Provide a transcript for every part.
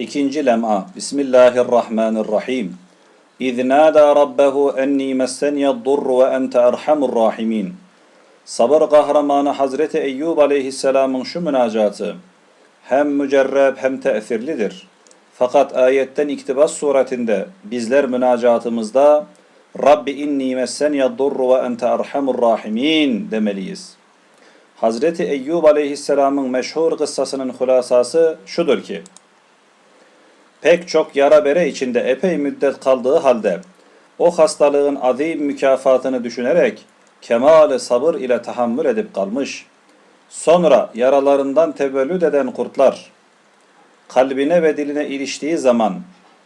İkinci lem'a. Bismillahirrahmanirrahim. İz nâdâ rabbehu enni messeniyed-durr ve ente erhamur rahimin. Sabır kahramanı Hazreti Eyyub aleyhisselamın şu münacatı hem mücerreb hem tesirlidir. Fakat ayetten iktibas suretinde bizler münacatımızda Rabbi inni messeniyed-durr ve ente erhamur rahimin demeliyiz. Hazreti Eyyub aleyhisselamın meşhur kıssasının hulasası şudur ki, pek çok yara bere içinde epey müddet kaldığı halde, o hastalığın azim mükafatını düşünerek, kemale sabır ile tahammül edip kalmış. Sonra yaralarından tevellüd eden kurtlar, kalbine ve diline iliştiği zaman,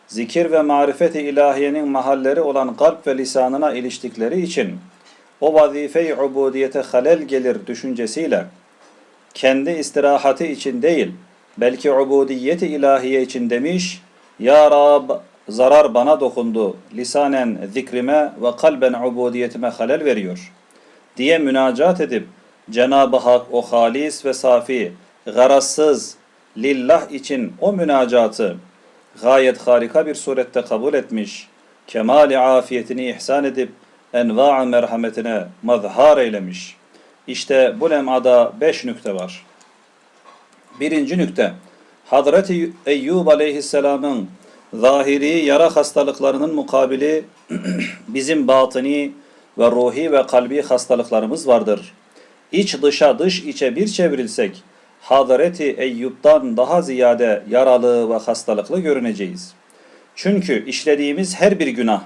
zikir ve marifeti ilahiyenin mahalleri olan kalp ve lisanına iliştikleri için, o vazife-i ubudiyete halel gelir düşüncesiyle kendi istirahati için değil belki ubudiyeti ilahiye için demiş Ya Rab zarar bana dokundu lisanen zikrime ve kalben ubudiyetime halel veriyor diye münacat edip Cenab-ı Hak o halis ve safi garazsız lillah için o münacatı gayet harika bir surette kabul etmiş kemali afiyetini ihsan edip enva merhametine mazhar eylemiş. İşte bu lem'ada beş nükte var. Birinci nükte, Hazreti Eyyub aleyhisselamın zahiri yara hastalıklarının mukabili bizim batini ve ruhi ve kalbi hastalıklarımız vardır. İç dışa dış içe bir çevrilsek, Hazreti Eyyub'dan daha ziyade yaralı ve hastalıklı görüneceğiz. Çünkü işlediğimiz her bir günah,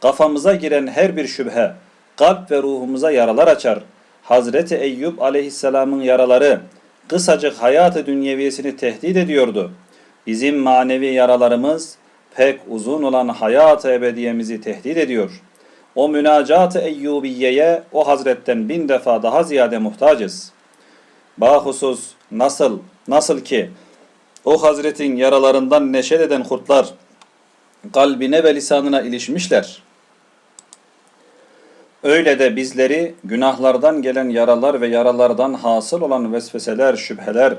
kafamıza giren her bir şüphe, kalp ve ruhumuza yaralar açar. Hazreti Eyyub aleyhisselamın yaraları kısacık hayatı dünyeviyesini tehdit ediyordu. Bizim manevi yaralarımız pek uzun olan hayat-ı ebediyemizi tehdit ediyor. O münacat-ı Eyyubiyye'ye o hazretten bin defa daha ziyade muhtacız. Bahusus nasıl, nasıl ki o hazretin yaralarından neşet eden kurtlar kalbine ve lisanına ilişmişler. Öyle de bizleri günahlardan gelen yaralar ve yaralardan hasıl olan vesveseler, şüpheler,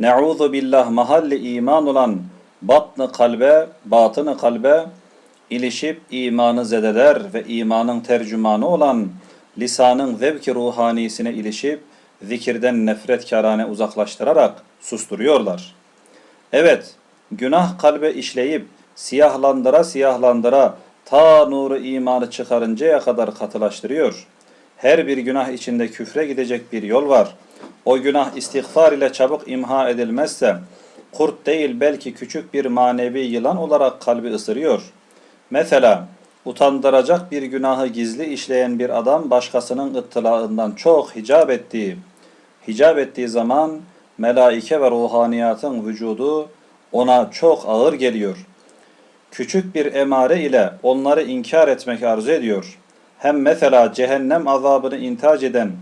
ne'udhu billah mahalli iman olan batnı kalbe, batını kalbe ilişip imanı zedeler ve imanın tercümanı olan lisanın zevki ruhanisine ilişip zikirden nefret karane uzaklaştırarak susturuyorlar. Evet, günah kalbe işleyip siyahlandıra siyahlandıra ta nuru imanı çıkarıncaya kadar katılaştırıyor. Her bir günah içinde küfre gidecek bir yol var. O günah istiğfar ile çabuk imha edilmezse kurt değil belki küçük bir manevi yılan olarak kalbi ısırıyor. Mesela utandıracak bir günahı gizli işleyen bir adam başkasının ıttılağından çok hicap ettiği, hicap ettiği zaman melaike ve ruhaniyatın vücudu ona çok ağır geliyor.'' Küçük bir emare ile onları inkar etmek arzu ediyor. Hem mesela cehennem azabını intac eden,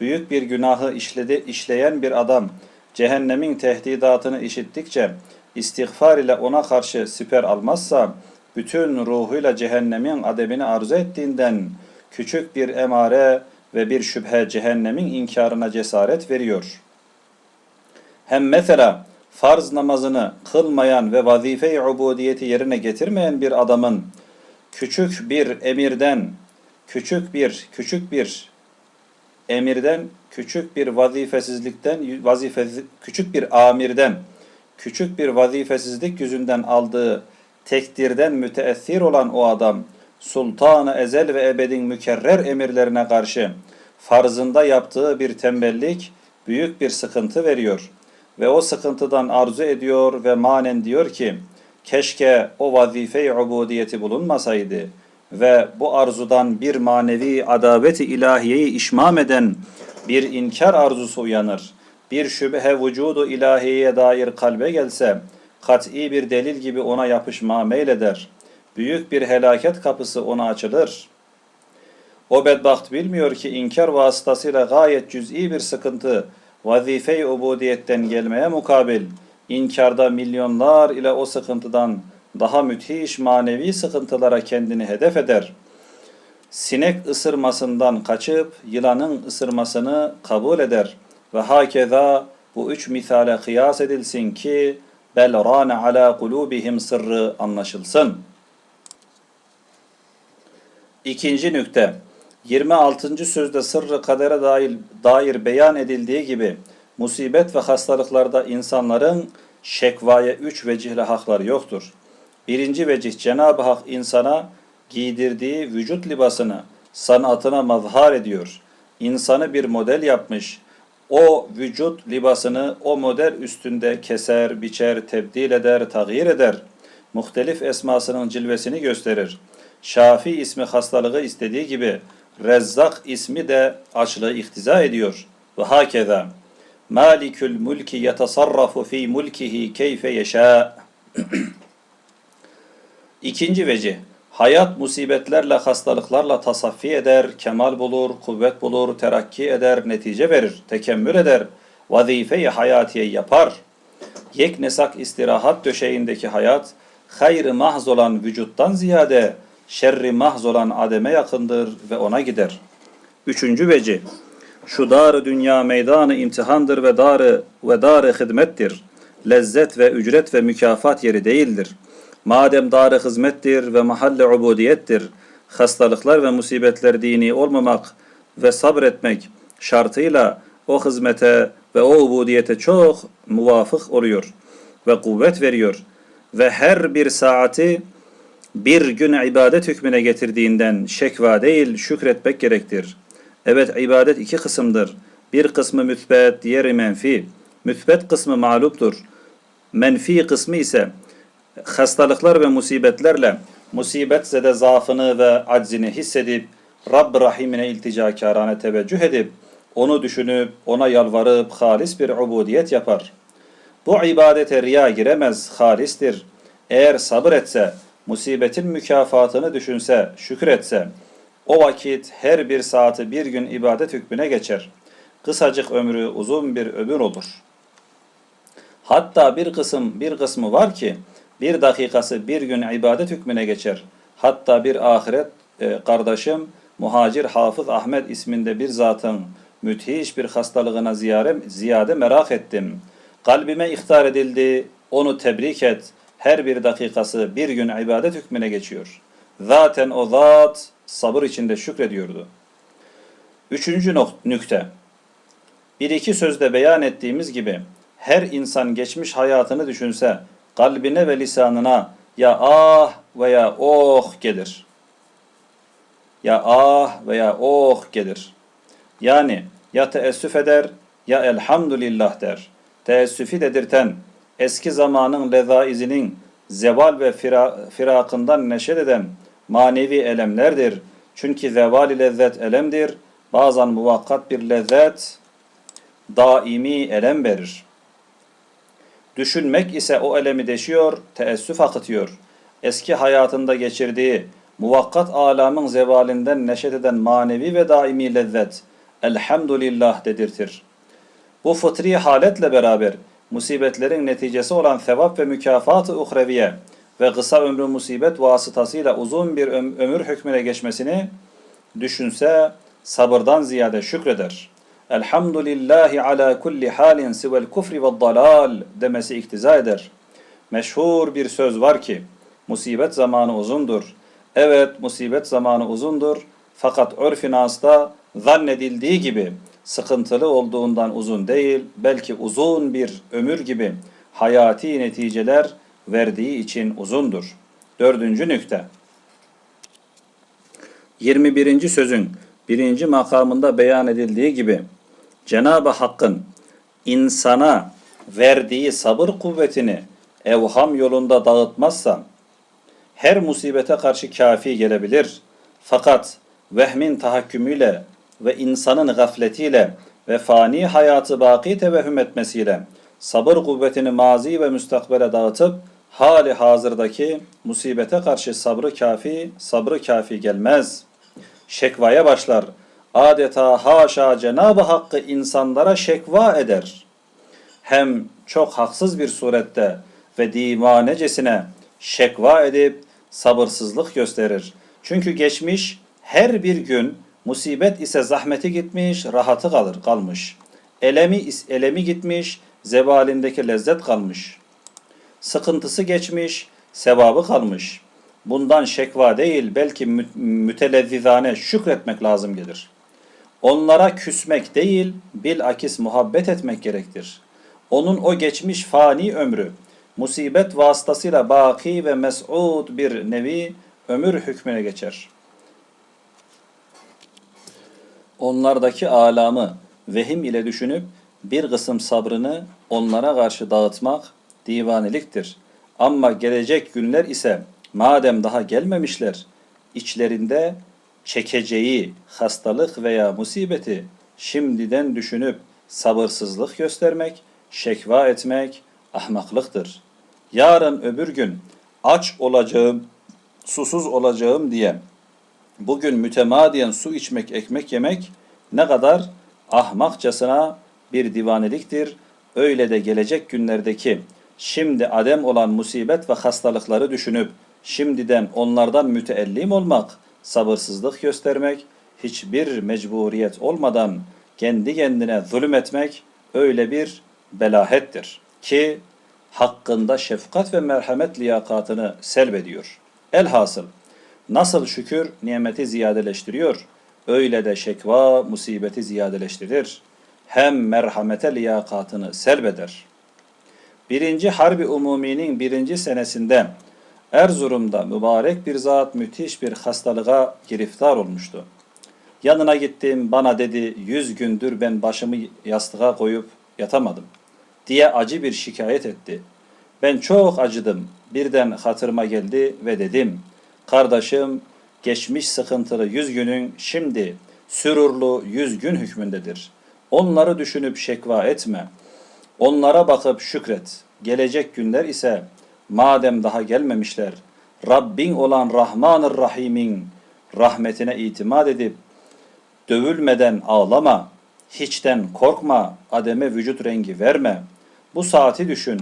büyük bir günahı işledi, işleyen bir adam, cehennemin tehdidatını işittikçe istiğfar ile ona karşı siper almazsa, bütün ruhuyla cehennemin adebini arzu ettiğinden küçük bir emare ve bir şüphe cehennemin inkarına cesaret veriyor. Hem mesela farz namazını kılmayan ve vazife-i ubudiyeti yerine getirmeyen bir adamın küçük bir emirden, küçük bir, küçük bir emirden, küçük bir vazifesizlikten, vazife, küçük bir amirden, küçük bir vazifesizlik yüzünden aldığı tekdirden müteessir olan o adam, sultanı ezel ve ebedin mükerrer emirlerine karşı farzında yaptığı bir tembellik büyük bir sıkıntı veriyor.'' Ve o sıkıntıdan arzu ediyor ve manen diyor ki keşke o vazife-i ubudiyeti bulunmasaydı ve bu arzudan bir manevi adabeti ilahiyeyi işmam eden bir inkar arzusu uyanır. Bir şüphe vücudu ilahiyeye dair kalbe gelse kat'i bir delil gibi ona yapışma meyleder. Büyük bir helaket kapısı ona açılır. O bedbaht bilmiyor ki inkar vasıtasıyla gayet cüz'i bir sıkıntı vazife-i ubudiyetten gelmeye mukabil inkarda milyonlar ile o sıkıntıdan daha müthiş manevi sıkıntılara kendini hedef eder. Sinek ısırmasından kaçıp yılanın ısırmasını kabul eder ve hakeza bu üç misale kıyas edilsin ki bel rana ala kulubihim sırrı anlaşılsın. İkinci nükte 26. sözde sırrı kadere dair, dair beyan edildiği gibi musibet ve hastalıklarda insanların şekvaya üç vecihle hakları yoktur. Birinci vecih Cenab-ı Hak insana giydirdiği vücut libasını sanatına mazhar ediyor. İnsanı bir model yapmış. O vücut libasını o model üstünde keser, biçer, tebdil eder, tağyir eder. Muhtelif esmasının cilvesini gösterir. Şafi ismi hastalığı istediği gibi Rezzak ismi de açlığı iktiza ediyor. Ve hakeza Malikül mulki yetasarrafu fi mulkihi keyfe yeşâ. İkinci vecih, hayat musibetlerle, hastalıklarla tasaffi eder, kemal bulur, kuvvet bulur, terakki eder, netice verir, tekemmül eder, vazife-i hayatiye yapar. Yeknesak istirahat döşeğindeki hayat, hayrı mahz olan vücuttan ziyade, şerri mahz olan ademe yakındır ve ona gider. Üçüncü vecih, şu dar dünya meydanı imtihandır ve darı ve darı hizmettir. Lezzet ve ücret ve mükafat yeri değildir. Madem darı hizmettir ve mahalle ubudiyettir, hastalıklar ve musibetler dini olmamak ve sabretmek şartıyla o hizmete ve o ubudiyete çok muvafık oluyor ve kuvvet veriyor ve her bir saati bir gün ibadet hükmüne getirdiğinden şekva değil şükretmek gerektir. Evet ibadet iki kısımdır. Bir kısmı müsbet, diğeri menfi. Müsbet kısmı mağluptur. Menfi kısmı ise hastalıklar ve musibetlerle musibet zede zaafını ve aczini hissedip Rabb Rahim'ine ilticakârane teveccüh edip onu düşünüp ona yalvarıp halis bir ubudiyet yapar. Bu ibadete riya giremez, halistir. Eğer sabır etse, musibetin mükafatını düşünse, şükretse, o vakit her bir saati bir gün ibadet hükmüne geçer. Kısacık ömrü uzun bir ömür olur. Hatta bir kısım bir kısmı var ki bir dakikası bir gün ibadet hükmüne geçer. Hatta bir ahiret e, kardeşim Muhacir Hafız Ahmet isminde bir zatın müthiş bir hastalığına ziyare, ziyade merak ettim. Kalbime ihtar edildi, onu tebrik et. Her bir dakikası bir gün ibadet hükmüne geçiyor. Zaten o zat sabır içinde şükrediyordu. Üçüncü nükte. Bir iki sözde beyan ettiğimiz gibi her insan geçmiş hayatını düşünse kalbine ve lisanına ya ah veya oh gelir. Ya ah veya oh gelir. Yani ya teessüf eder ya elhamdülillah der. Teessüfi dedirten eski zamanın lezaizinin zeval ve fira, firakından neşet eden manevi elemlerdir. Çünkü zevali lezzet elemdir. Bazen muvakkat bir lezzet daimi elem verir. Düşünmek ise o elemi deşiyor, teessüf akıtıyor. Eski hayatında geçirdiği muvakkat alamın zevalinden neşet eden manevi ve daimi lezzet elhamdülillah dedirtir. Bu fıtri haletle beraber musibetlerin neticesi olan sevap ve mükafat-ı uhreviye ve kısa ömrü musibet vasıtasıyla uzun bir ömür hükmüne geçmesini düşünse sabırdan ziyade şükreder. Elhamdülillahi ala kulli halin sivel kufri ve dalal demesi iktiza eder. Meşhur bir söz var ki musibet zamanı uzundur. Evet musibet zamanı uzundur fakat örf-i nasda zannedildiği gibi sıkıntılı olduğundan uzun değil belki uzun bir ömür gibi hayati neticeler verdiği için uzundur. Dördüncü nükte. 21. sözün birinci makamında beyan edildiği gibi Cenab-ı Hakk'ın insana verdiği sabır kuvvetini evham yolunda dağıtmazsa her musibete karşı kafi gelebilir. Fakat vehmin tahakkümüyle ve insanın gafletiyle ve fani hayatı baki tevehüm etmesiyle sabır kuvvetini mazi ve müstakbele dağıtıp hali hazırdaki musibete karşı sabrı kafi, sabrı kafi gelmez. Şekvaya başlar. Adeta haşa Cenab-ı Hakk'ı insanlara şekva eder. Hem çok haksız bir surette ve divanecesine şekva edip sabırsızlık gösterir. Çünkü geçmiş her bir gün musibet ise zahmeti gitmiş, rahatı kalır kalmış. Elemi elemi gitmiş, zevalindeki lezzet kalmış. Sıkıntısı geçmiş, sevabı kalmış. Bundan şekva değil belki mü- mütelezzizane şükretmek lazım gelir. Onlara küsmek değil, bilakis muhabbet etmek gerektir. Onun o geçmiş fani ömrü, musibet vasıtasıyla baki ve mes'ud bir nevi ömür hükmüne geçer. Onlardaki alamı vehim ile düşünüp bir kısım sabrını onlara karşı dağıtmak divaniliktir. Ama gelecek günler ise madem daha gelmemişler, içlerinde çekeceği hastalık veya musibeti şimdiden düşünüp sabırsızlık göstermek, şekva etmek ahmaklıktır. Yarın öbür gün aç olacağım, susuz olacağım diye bugün mütemadiyen su içmek, ekmek yemek ne kadar ahmakçasına bir divaneliktir. Öyle de gelecek günlerdeki şimdi adem olan musibet ve hastalıkları düşünüp şimdiden onlardan müteellim olmak, sabırsızlık göstermek, hiçbir mecburiyet olmadan kendi kendine zulüm etmek öyle bir belahettir ki hakkında şefkat ve merhamet liyakatını selbediyor. Elhasıl Nasıl şükür nimeti ziyadeleştiriyor, öyle de şekva musibeti ziyadeleştirir. Hem merhamete liyakatını selbeder. Birinci Harbi Umumi'nin birinci senesinde Erzurum'da mübarek bir zat müthiş bir hastalığa giriftar olmuştu. Yanına gittim bana dedi yüz gündür ben başımı yastığa koyup yatamadım diye acı bir şikayet etti. Ben çok acıdım. Birden hatırıma geldi ve dedim. Kardeşim geçmiş sıkıntılı yüz günün şimdi sürurlu yüz gün hükmündedir. Onları düşünüp şekva etme. Onlara bakıp şükret. Gelecek günler ise madem daha gelmemişler, Rabbin olan Rahmanır Rahim'in rahmetine itimat edip dövülmeden ağlama, hiçten korkma, ademe vücut rengi verme. Bu saati düşün.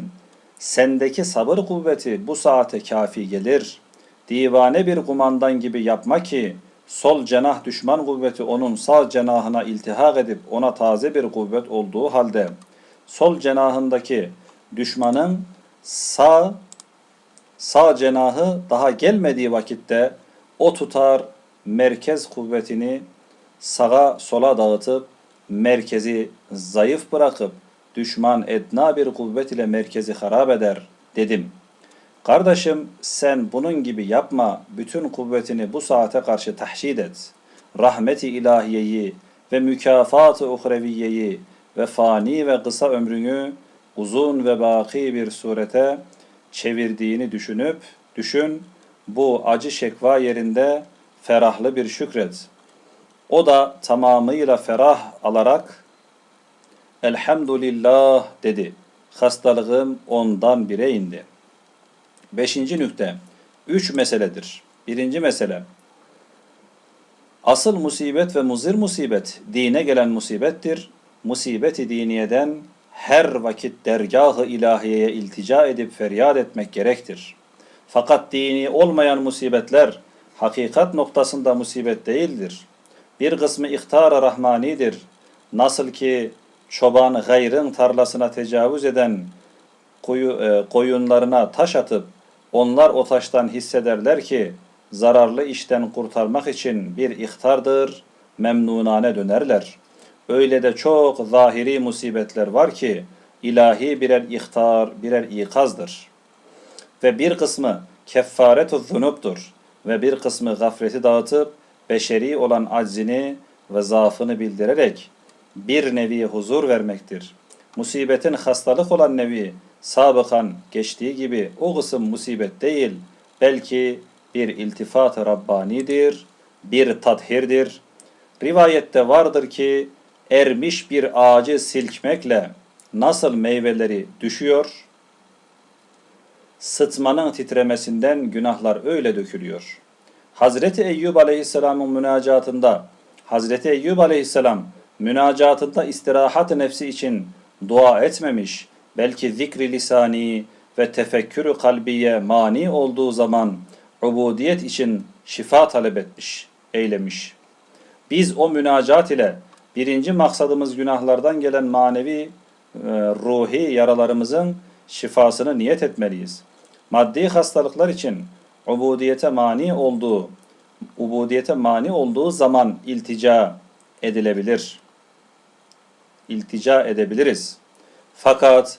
Sendeki sabır kuvveti bu saate kafi gelir. Divane bir kumandan gibi yapma ki sol cenah düşman kuvveti onun sağ cenahına iltihak edip ona taze bir kuvvet olduğu halde sol cenahındaki düşmanın sağ sağ cenahı daha gelmediği vakitte o tutar merkez kuvvetini sağa sola dağıtıp merkezi zayıf bırakıp düşman edna bir kuvvet ile merkezi harap eder dedim. Kardeşim sen bunun gibi yapma, bütün kuvvetini bu saate karşı tahşid et. Rahmeti ilahiyeyi ve mükafat-ı uhreviyeyi ve fani ve kısa ömrünü uzun ve baki bir surete çevirdiğini düşünüp, düşün, bu acı şekva yerinde ferahlı bir şükret. O da tamamıyla ferah alarak Elhamdülillah dedi. Hastalığım ondan bire indi. Beşinci nükte. Üç meseledir. Birinci mesele. Asıl musibet ve muzir musibet dine gelen musibettir. Musibeti diniyeden her vakit dergahı ilahiyeye iltica edip feryat etmek gerektir. Fakat dini olmayan musibetler hakikat noktasında musibet değildir. Bir kısmı ihtara rahmanidir. Nasıl ki çoban gayrın tarlasına tecavüz eden e, koyunlarına taş atıp onlar o taştan hissederler ki zararlı işten kurtarmak için bir ihtardır, memnunane dönerler. Öyle de çok zahiri musibetler var ki ilahi birer ihtar, birer ikazdır. Ve bir kısmı keffaretu zunuptur ve bir kısmı gafleti dağıtıp beşeri olan aczini ve zaafını bildirerek bir nevi huzur vermektir. Musibetin hastalık olan nevi sabıkan geçtiği gibi o kısım musibet değil, belki bir iltifat-ı Rabbani'dir, bir tathirdir. Rivayette vardır ki ermiş bir ağacı silkmekle nasıl meyveleri düşüyor, sıtmanın titremesinden günahlar öyle dökülüyor. Hazreti Eyyub Aleyhisselam'ın münacatında Hazreti Eyyub Aleyhisselam münacatında istirahat nefsi için dua etmemiş, belki zikri lisani ve tefekkürü kalbiye mani olduğu zaman ubudiyet için şifa talep etmiş, eylemiş. Biz o münacat ile birinci maksadımız günahlardan gelen manevi, e, ruhi yaralarımızın şifasını niyet etmeliyiz. Maddi hastalıklar için ubudiyete mani olduğu ubudiyete mani olduğu zaman iltica edilebilir. İltica edebiliriz. Fakat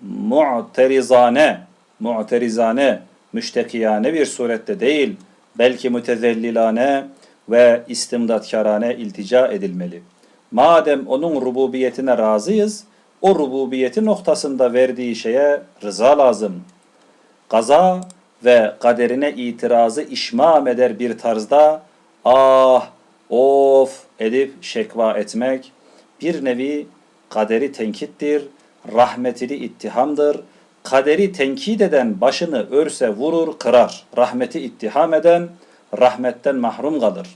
mu'terizane, mu'terizane, müştekiyane bir surette değil, belki mütezellilane ve istimdatkarane iltica edilmeli. Madem onun rububiyetine razıyız, o rububiyeti noktasında verdiği şeye rıza lazım. Kaza ve kaderine itirazı işmam eder bir tarzda ah, of edip şekva etmek bir nevi kaderi tenkittir, rahmetini ittihamdır. Kaderi tenkit eden başını örse vurur, kırar. Rahmeti ittiham eden rahmetten mahrum kalır.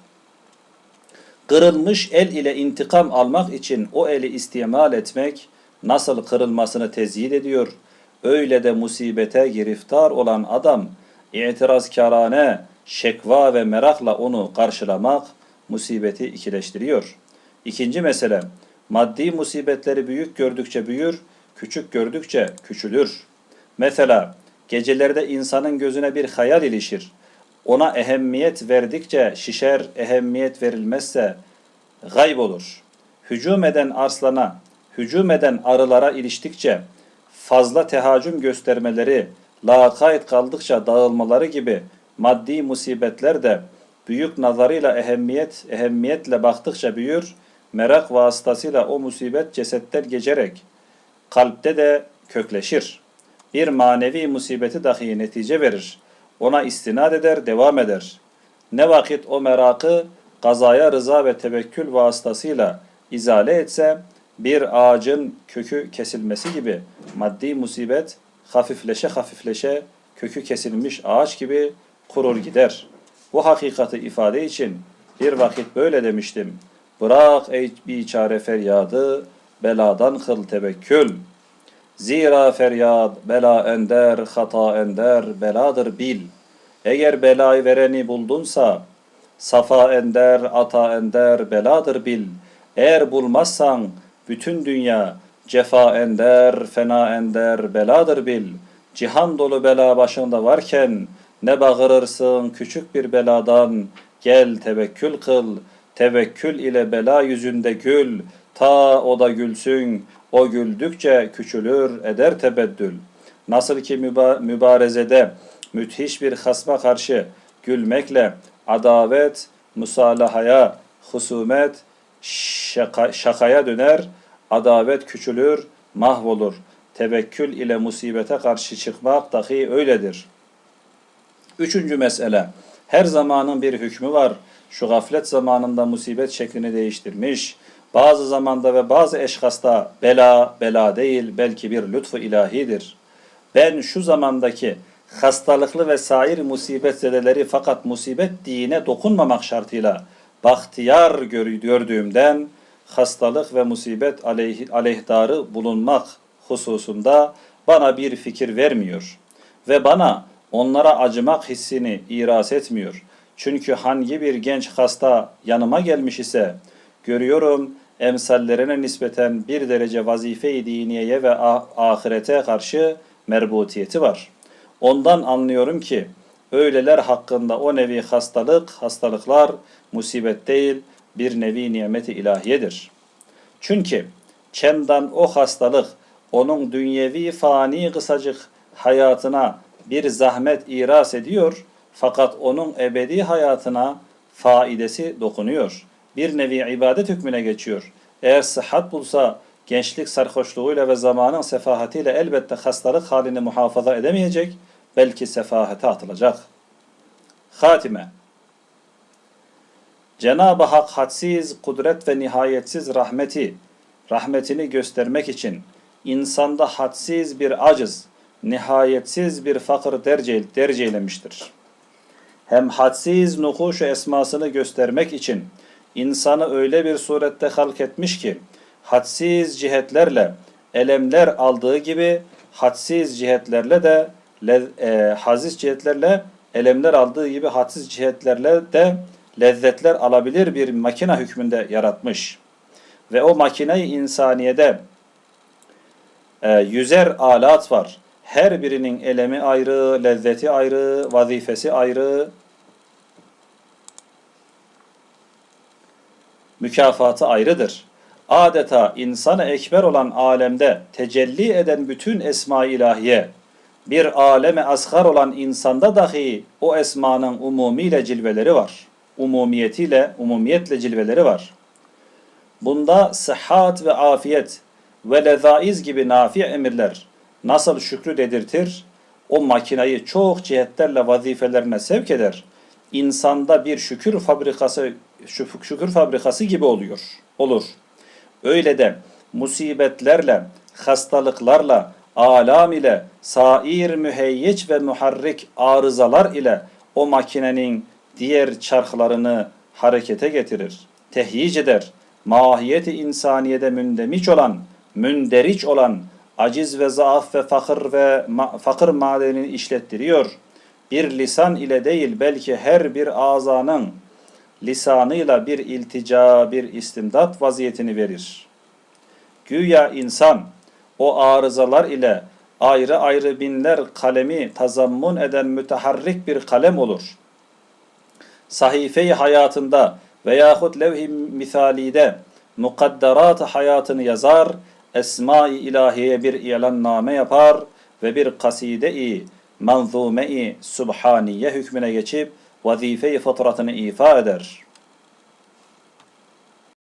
Kırılmış el ile intikam almak için o eli istimal etmek nasıl kırılmasını tezyit ediyor. Öyle de musibete giriftar olan adam itirazkarane, şekva ve merakla onu karşılamak musibeti ikileştiriyor. İkinci mesele, maddi musibetleri büyük gördükçe büyür, küçük gördükçe küçülür. Mesela gecelerde insanın gözüne bir hayal ilişir. Ona ehemmiyet verdikçe şişer, ehemmiyet verilmezse gayb olur. Hücum eden arslana, hücum eden arılara iliştikçe fazla tehacüm göstermeleri, lakayt kaldıkça dağılmaları gibi maddi musibetler de büyük nazarıyla ehemmiyet, ehemmiyetle baktıkça büyür, merak vasıtasıyla o musibet cesetten geçerek kalpte de kökleşir. Bir manevi musibeti dahi netice verir. Ona istinad eder, devam eder. Ne vakit o merakı kazaya rıza ve tevekkül vasıtasıyla izale etse, bir ağacın kökü kesilmesi gibi maddi musibet hafifleşe hafifleşe kökü kesilmiş ağaç gibi kurur gider. Bu hakikati ifade için bir vakit böyle demiştim. Bırak ey biçare feryadı, beladan kıl tevekkül. Zira feryad bela ender, hata ender, beladır bil. Eğer belayı vereni buldunsa, safa ender, ata ender, beladır bil. Eğer bulmazsan, bütün dünya cefa ender, fena ender, beladır bil. Cihan dolu bela başında varken, ne bağırırsın küçük bir beladan, gel tevekkül kıl, tevekkül ile bela yüzünde gül, ta o da gülsün, o güldükçe küçülür eder tebeddül. Nasıl ki müba mübarezede müthiş bir hasma karşı gülmekle adavet, musalahaya, husumet, şaka, şakaya döner, adavet küçülür, mahvolur. Tevekkül ile musibete karşı çıkmak dahi öyledir. Üçüncü mesele, her zamanın bir hükmü var. Şu gaflet zamanında musibet şeklini değiştirmiş. Bazı zamanda ve bazı eşkasta bela, bela değil belki bir lütfu ilahidir. Ben şu zamandaki hastalıklı ve sair musibet zedeleri fakat musibet dine dokunmamak şartıyla bahtiyar gördüğümden hastalık ve musibet aleyh, aleyhdarı bulunmak hususunda bana bir fikir vermiyor ve bana onlara acımak hissini iras etmiyor. Çünkü hangi bir genç hasta yanıma gelmiş ise görüyorum emsallerine nispeten bir derece vazife-i diniyeye ve ahirete karşı merbutiyeti var. Ondan anlıyorum ki öyleler hakkında o nevi hastalık, hastalıklar musibet değil bir nevi nimeti ilahiyedir. Çünkü çendan o hastalık onun dünyevi fani kısacık hayatına bir zahmet iras ediyor fakat onun ebedi hayatına faidesi dokunuyor. Bir nevi ibadet hükmüne geçiyor. Eğer sıhhat bulsa gençlik sarhoşluğuyla ve zamanın sefahatiyle elbette hastalık halini muhafaza edemeyecek, belki sefahete atılacak. Hatime Cenab-ı Hak hadsiz, kudret ve nihayetsiz rahmeti, rahmetini göstermek için insanda hadsiz bir aciz, nihayetsiz bir fakir derce, derecelemiştir. Hem hadsiz nukuş esmasını göstermek için insanı öyle bir surette halk etmiş ki hadsiz cihetlerle elemler aldığı gibi hadsiz cihetlerle de e, haziz cihetlerle elemler aldığı gibi hadsiz cihetlerle de lezzetler alabilir bir makine hükmünde yaratmış. Ve o makine-i insaniyede e, yüzer alat var. Her birinin elemi ayrı, lezzeti ayrı, vazifesi ayrı, mükafatı ayrıdır. Adeta insan ekber olan alemde tecelli eden bütün esma-i ilahiye, bir aleme asgar olan insanda dahi o esmanın umumiyle cilveleri var. Umumiyetiyle, umumiyetle cilveleri var. Bunda sıhhat ve afiyet ve lezaiz gibi nafi emirler nasıl şükrü dedirtir, o makinayı çok cihetlerle vazifelerine sevk eder. İnsanda bir şükür fabrikası şükür fabrikası gibi oluyor. Olur. Öyle de musibetlerle, hastalıklarla, alam ile, sair müheyyeç ve muharrik arızalar ile o makinenin diğer çarklarını harekete getirir, tehyic eder. Mahiyeti insaniyede mündemiç olan, münderiç olan, aciz ve zaaf ve fakir ve ma- fakir madenini işlettiriyor. Bir lisan ile değil belki her bir azanın lisanıyla bir iltica, bir istimdat vaziyetini verir. Güya insan o arızalar ile ayrı ayrı binler kalemi tazammun eden müteharrik bir kalem olur. Sahife-i hayatında veyahut levh-i misalide mukadderat hayatını yazar, esma-i ilahiye bir ilanname yapar ve bir kaside-i manzume-i subhaniye hükmüne geçip vazife-i fıtratını ifa eder.''